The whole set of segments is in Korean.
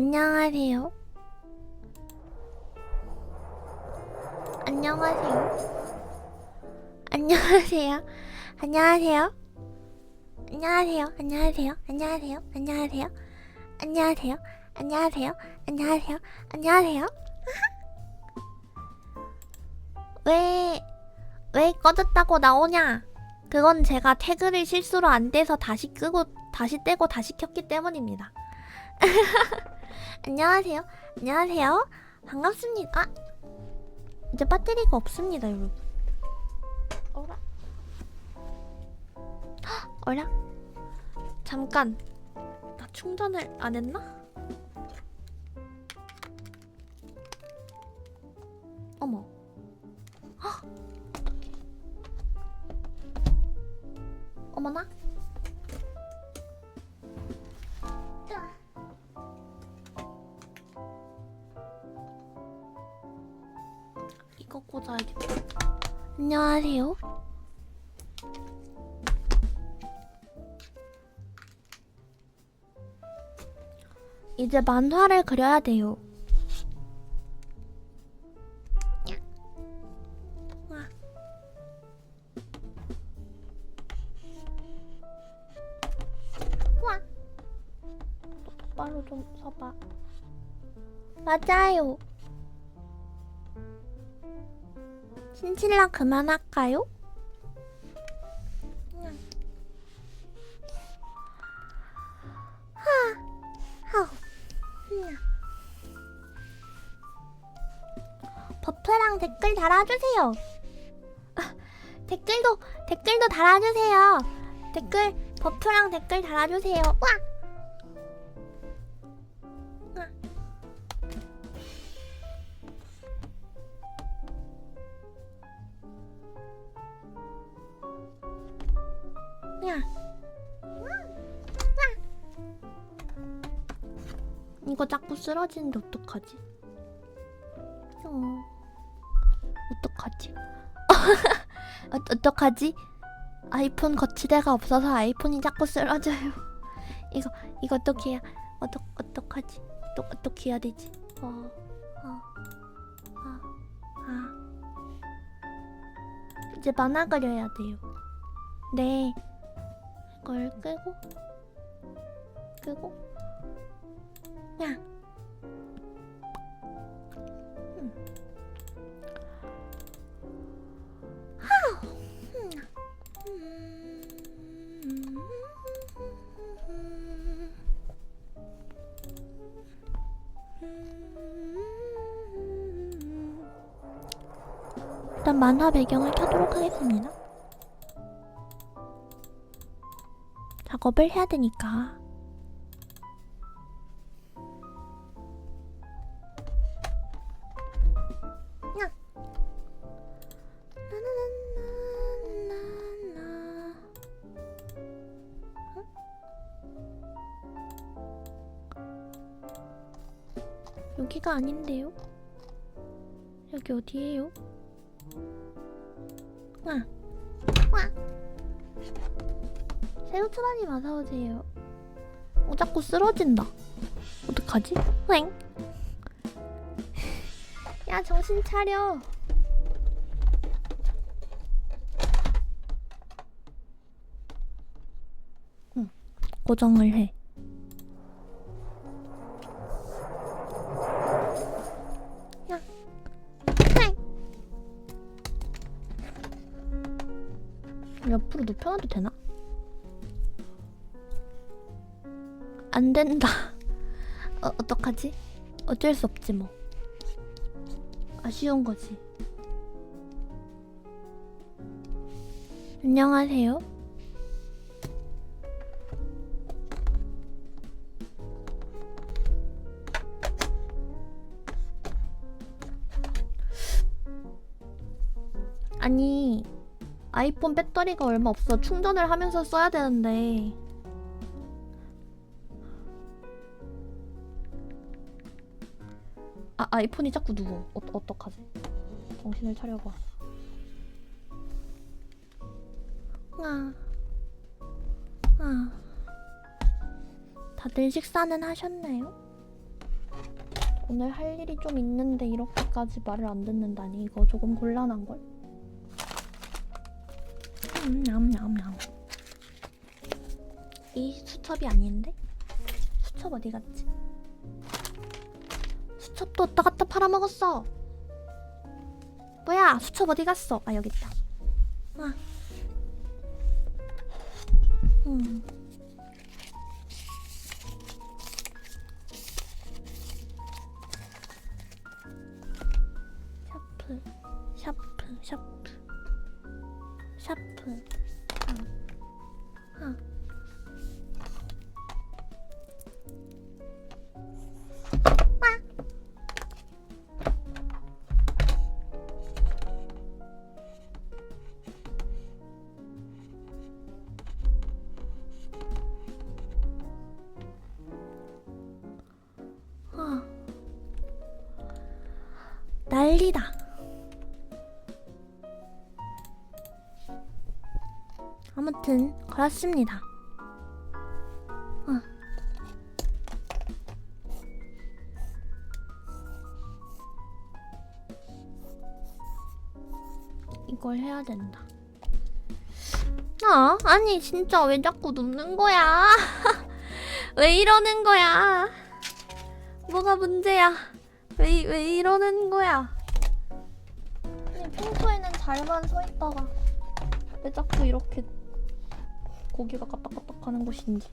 안녕하세요. 안녕하세요. 안녕하세요. 안녕하세요. 안녕하세요. 안녕하세요. 안녕하세요. 안녕하세요. 안녕하세요. 안녕하세요. 안녕하세요. 안녕하세요. 왜, 왜 꺼졌다고 나오냐? 그건 제가 태그를 실수로 안 돼서 다시 끄고, 다시 떼고 다시 켰기 때문입니다. 안녕하세요. 안녕하세요. 반갑습니다. 아, 이제 배터리가 없습니다, 여러분. 어라? 헉, 어라? 잠깐. 나 충전을 안 했나? 어머. 어머나? 안녕하세요. 이제 만화를 그려야 돼요. 신칠라 그만할까요? 버프랑 댓글 달아주세요. 아, 댓글도 댓글도 달아주세요. 댓글 버프랑 댓글 달아주세요. 와. 와. 이거 자꾸 쓰러지는데 어떡하지? 어. 어떡하지? 어, 어떡하지? 아이폰 거치대가 없어서 아이폰이 자꾸 쓰러져요. 이거 이거 어떻게 해야 어떡 어떡하지? 또 어떻게 해야 되지? 어. 어. 아. 아. 이제 만화 그려야 돼요. 네. 이걸 끄고 끄고 야. 일단 만화 배경을 켜도록 하겠습니다. 작업을 해야 되니까. 여기가 아닌데요? 여기 어디예요? 와. 와. 새우초라님 어서오세요. 어, 자꾸 쓰러진다. 어떡하지? 엥? 야, 정신 차려. 응, 고정을 해. 눕혀놔도 되나? 안 된다. 어, 어떡하지? 어쩔 수 없지 뭐. 아쉬운 거지. 안녕하세요. 아니, 아이폰 배터리가 얼마 없어. 충전을 하면서 써야 되는데. 아 아이폰이 자꾸 누워. 어, 어떡하지? 정신을 차려봐. 아. 아. 다들 식사는 하셨나요? 오늘 할 일이 좀 있는데 이렇게까지 말을 안 듣는다니 이거 조금 곤란한 걸. 음, 냠냠냠. 이 수첩이 아닌데? 수첩 어디 갔지? 수첩도 왔다 갔다 팔아먹었어. 뭐야? 수첩 어디 갔어? 아 여기 있다. 아. 음. 샤프, 샤프, 샤프. 난리다. 아무튼 그렇습니다. 어. 이걸 해야 된다. 아, 아니 진짜 왜 자꾸 눕는 거야? 왜 이러는 거야? 뭐가 문제야? 왜, 왜 이러는 거야? 아니, 평소에는 잘만 서 있다가 왜 자꾸 이렇게 고기가 까딱까딱 하는 곳인지.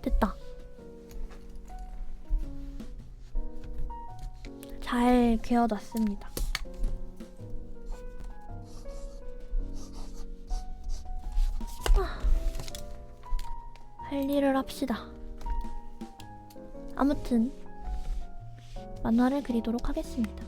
됐다. 잘 개어놨습니다. 아, 할 일을 합시다. 아무튼 만화를 그리도록 하겠습니다.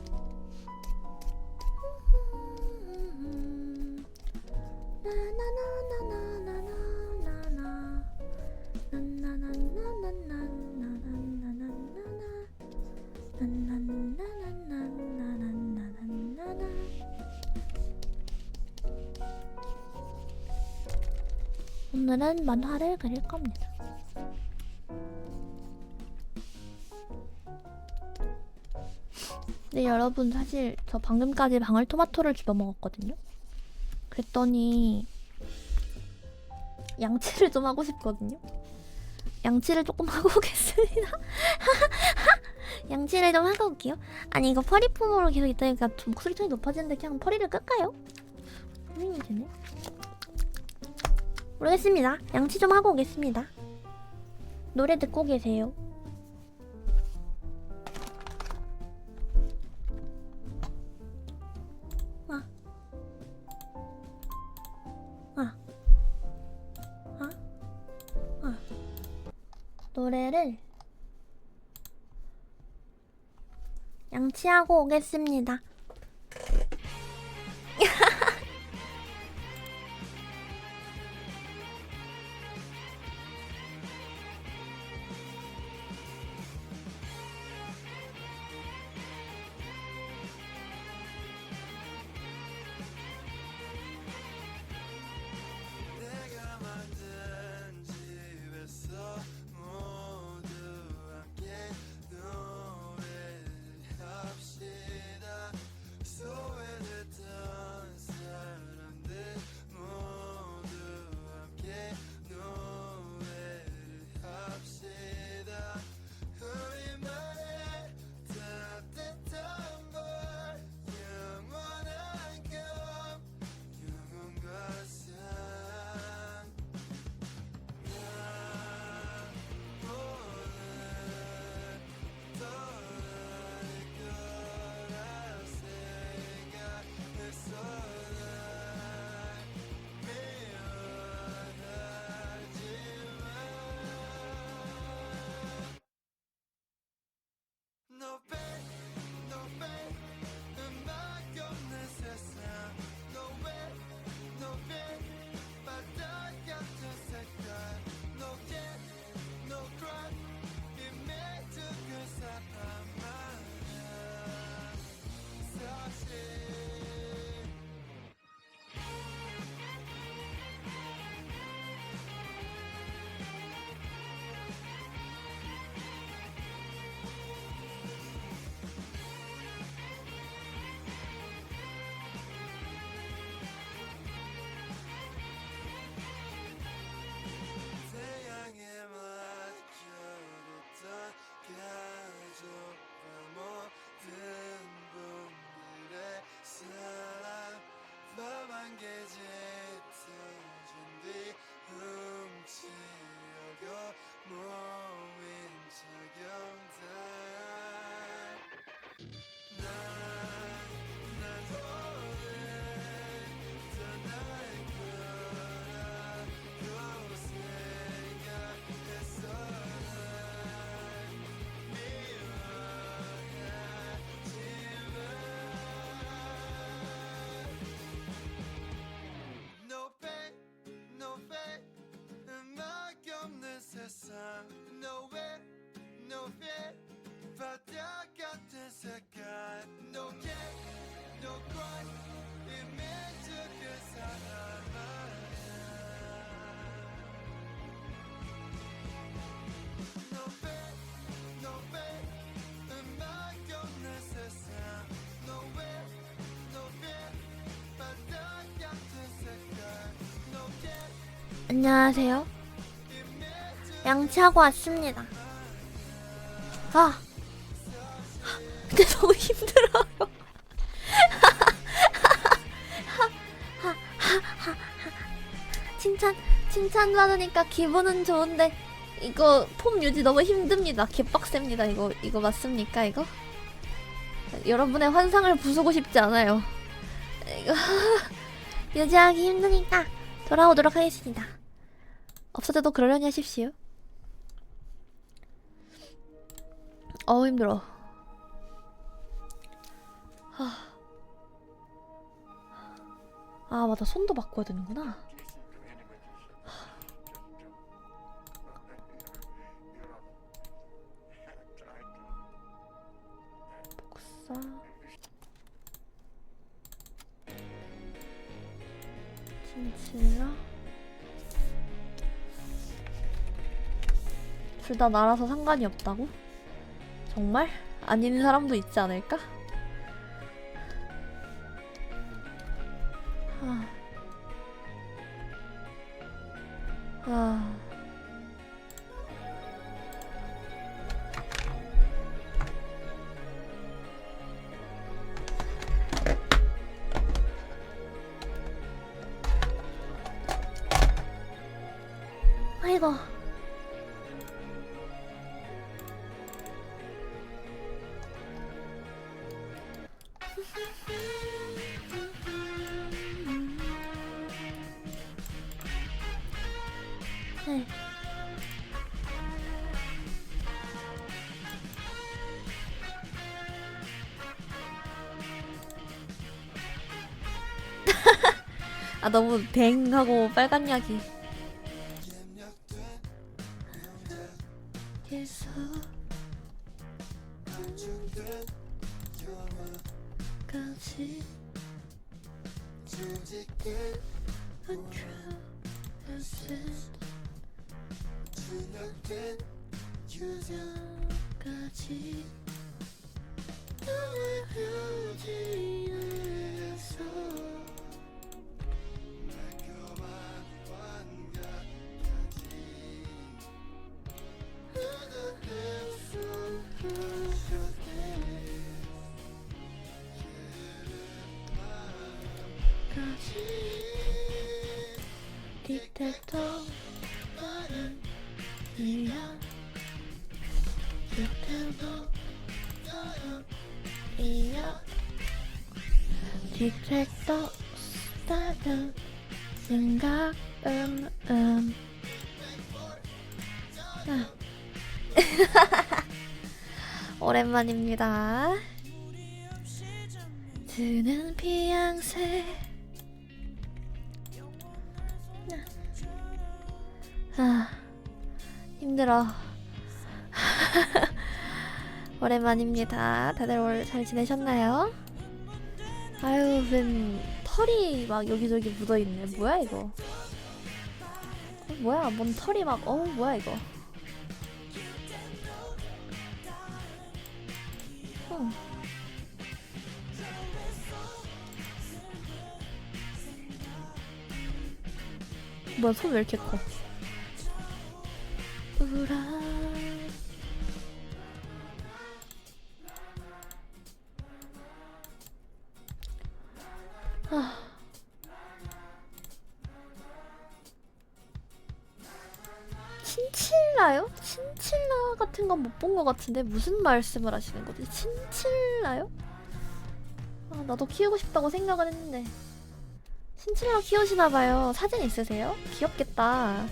오늘은 만화를 그릴 겁니다. 네 여러분 사실 저 방금까지 방울토마토를 집어 먹었거든요. 그랬더니 양치를 좀 하고 싶거든요. 양치를 조금 하고 오겠습니다. 양치를 좀 하고 올게요. 아니 이거 퍼리품으로 계속 있다니까 좀 목소리 톤이 높아지는데 그냥 퍼리를 끌까요? 고민이 되네. 모르겠습니다. 양치 좀 하고 오겠습니다. 노래 듣고 계세요. 노래를 양치하고 오겠습니다. Não. 안녕하세요. 양치하고 왔습니다. 아, 근데 너무 힘들어요. 칭찬, 칭찬 받으니까 기분은 좋은데 이거 폼 유지 너무 힘듭니다. 개빡셉니다. 이거 이거 맞습니까 이거? 여러분의 환상을 부수고 싶지 않아요. 이거 유지하기 힘드니까 돌아오도록 하겠습니다. 없어져도 그러려니 하십시오. 어우 힘들어. 하. 아 맞아 손도 바꿔야 되는구나. 둘다 날아서 상관이 없다고? 정말? 아닌 사람도 있지 않을까? 너무 댕 하고 빨간 약이 디텍터 나는 생각 음음 아. 오랜만입니다. 드는 피양새 아 힘들어 오랜만입니다. 다들 오늘 잘 지내셨나요? 아유 웬 털이 막 여기저기 묻어있네. 뭐야 이거? 어, 뭐야 뭔 털이 막 어 뭐야 이거? 응. 뭐야 손 왜 이렇게 커? 우라 건못본 것 같은데 무슨 말씀을 하시는 거지? 친칠라요? 나도 키우고 싶다고 생각을 했는데 신칠라 키우시나봐요 사진 있으세요? 귀엽겠다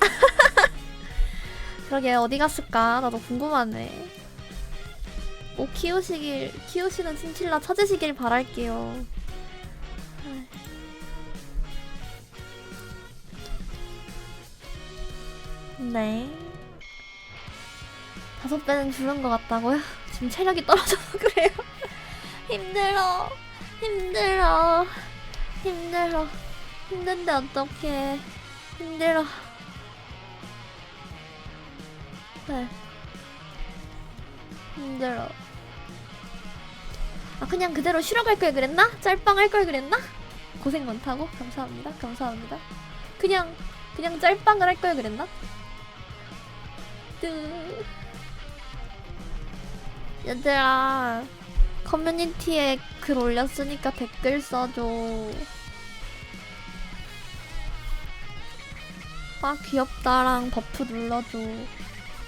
그러게 어디 갔을까 나도 궁금하네 꼭 키우시길 키우시는 친칠라 찾으시길 바랄게요. 네 다섯 배는 줄은 것 같다고요? 지금 체력이 떨어져서 그래요. 힘들어. 힘들어. 힘들어. 힘든데 어떡해. 힘들어. 네. 힘들어. 아 그냥 그대로 쉬러 갈 걸 그랬나? 짤빵 할 걸 그랬나? 고생 많다고? 감사합니다. 감사합니다. 그냥 그냥 짤빵을 할 걸 그랬나? 뜨 얘들아 커뮤니티에 글 올렸으니까 댓글 써줘. 아 귀엽다랑 버프 눌러줘.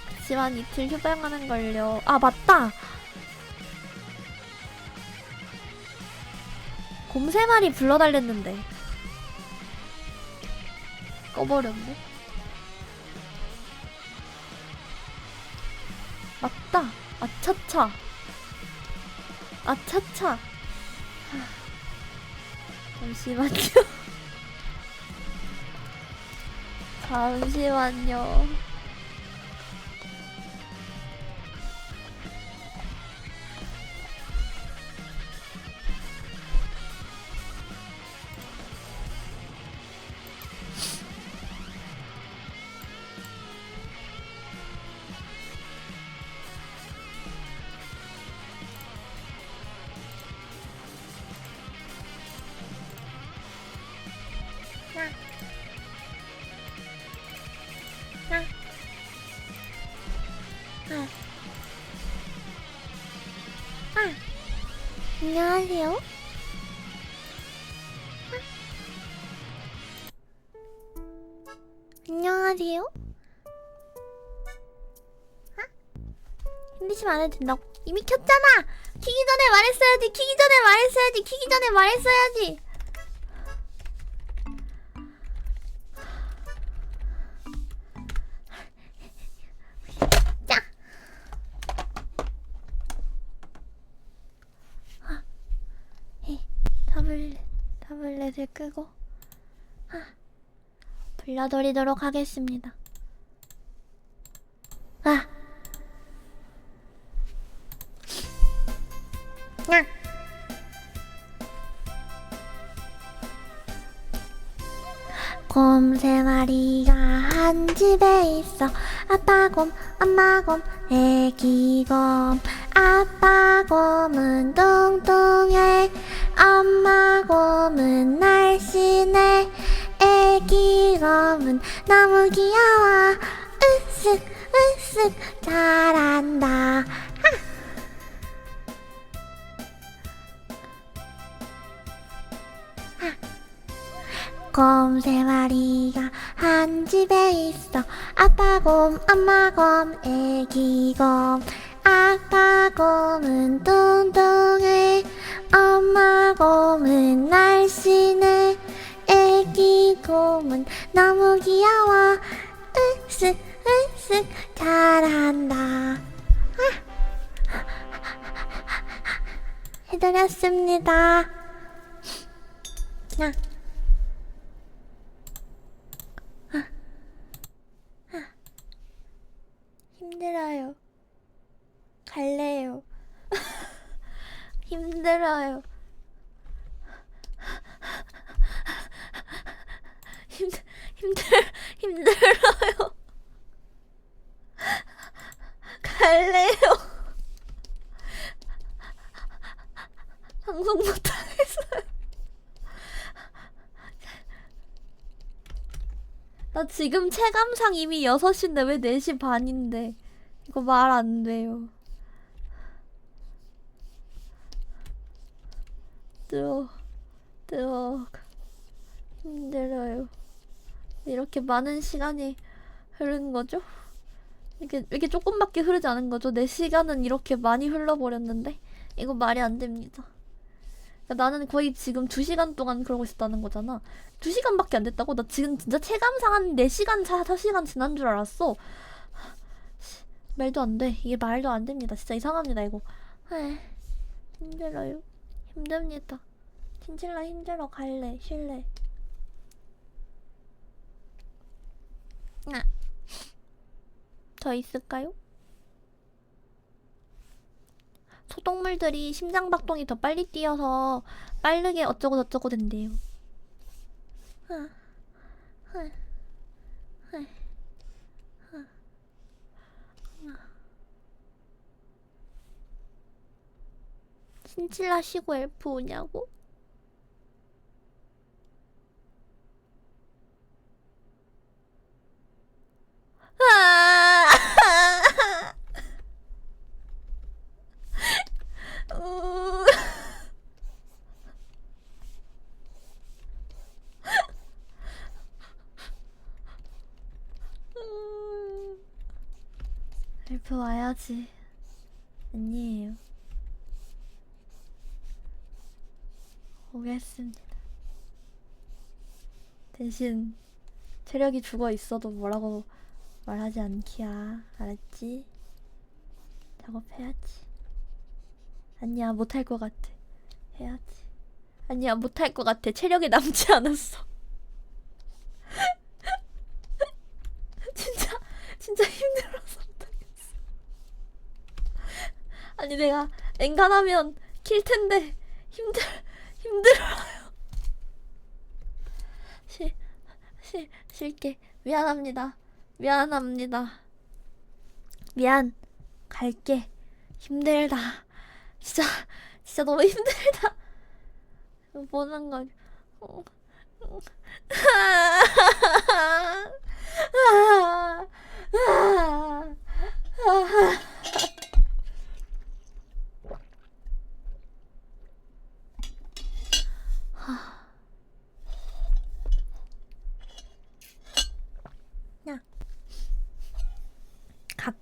그치만 이틀 휴방하는 걸요. 아 맞다! 곰 세 마리 불러달랬는데. 꺼버렸네 아차차. 아차차. 하, 잠시만요. 잠시만요 안녕하세요. 안녕하세요. 아? 힘드시면 안 해도 된다고. 이미 켰잖아! 키기 전에 말했어야지! 키기 전에 말했어야지! 키기 전에 말했어야지! 끄고 아, 불러드리도록 하겠습니다. 집에 있어. 아빠 곰, 엄마 곰, 애기 곰. 아빠 곰은 뚱뚱해. 엄마 곰은 날씬해. 애기 곰은 너무 귀여워. 으쓱 으쓱 잘한다 곰 세 마리가 한 집에 있어. 아빠 곰, 엄마 곰, 애기 곰. 아빠 곰은 뚱뚱해. 엄마 곰은 날씬해. 애기 곰은 너무 귀여워. 으쓱 으쓱 잘한다. 아. 해드렸습니다. 야. 힘들어요. 갈래요. 힘들어요. 힘들 힘들 힘들어요. 갈래요. 방송 못하겠어요. 나 지금 체감상 이미 6시인데 왜 4시 반인데. 이거 말 안 돼요. 뜨어, 뜨어. 힘들어요. 이렇게 많은 시간이 흐른 거죠? 이게, 이게 조금밖에 흐르지 않은 거죠? 내 시간은 이렇게 많이 흘러버렸는데? 이거 말이 안 됩니다. 야, 나는 거의 지금 2시간 동안 그러고 있었다는 거잖아. 2시간밖에 안 됐다고? 나 지금 진짜 체감상 한 4시간, 4, 5시간 지난 줄 알았어. 씨, 말도 안 돼. 이게 말도 안 됩니다. 진짜 이상합니다, 이거. 에이, 힘들어요. 힘듭니다. 친칠라 힘들어. 갈래. 쉴래. 아. 더 있을까요? 소동물들이 심장박동이 더 빨리 뛰어서 빠르게 어쩌고 저쩌고 된대요. 신칠라 시고 엘프 오냐고? 아! 우. 엘프 와야지. 아니에요. 오겠습니다. 대신 체력이 죽어 있어도 뭐라고 말하지 않기야. 알았지? 작업해야지. 아니야 못할 것 같아. 해야지. 아니야 못할 것 같아. 체력이 남지 않았어. 진짜 진짜 힘들어서. 아니 내가 엔간하면 킬 텐데 힘들 힘들어요. 쉴, 쉴, 쉴게. 미안합니다. 미안합니다. 미안. 갈게. 힘들다. 진짜, 진짜 너무 힘들다. 보는 걸. 어.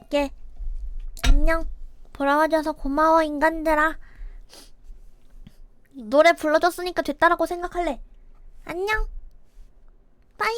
갈게. 안녕. 보러 와줘서 고마워, 인간들아. 노래 불러줬으니까 됐다라고 생각할래. 안녕. 빠이.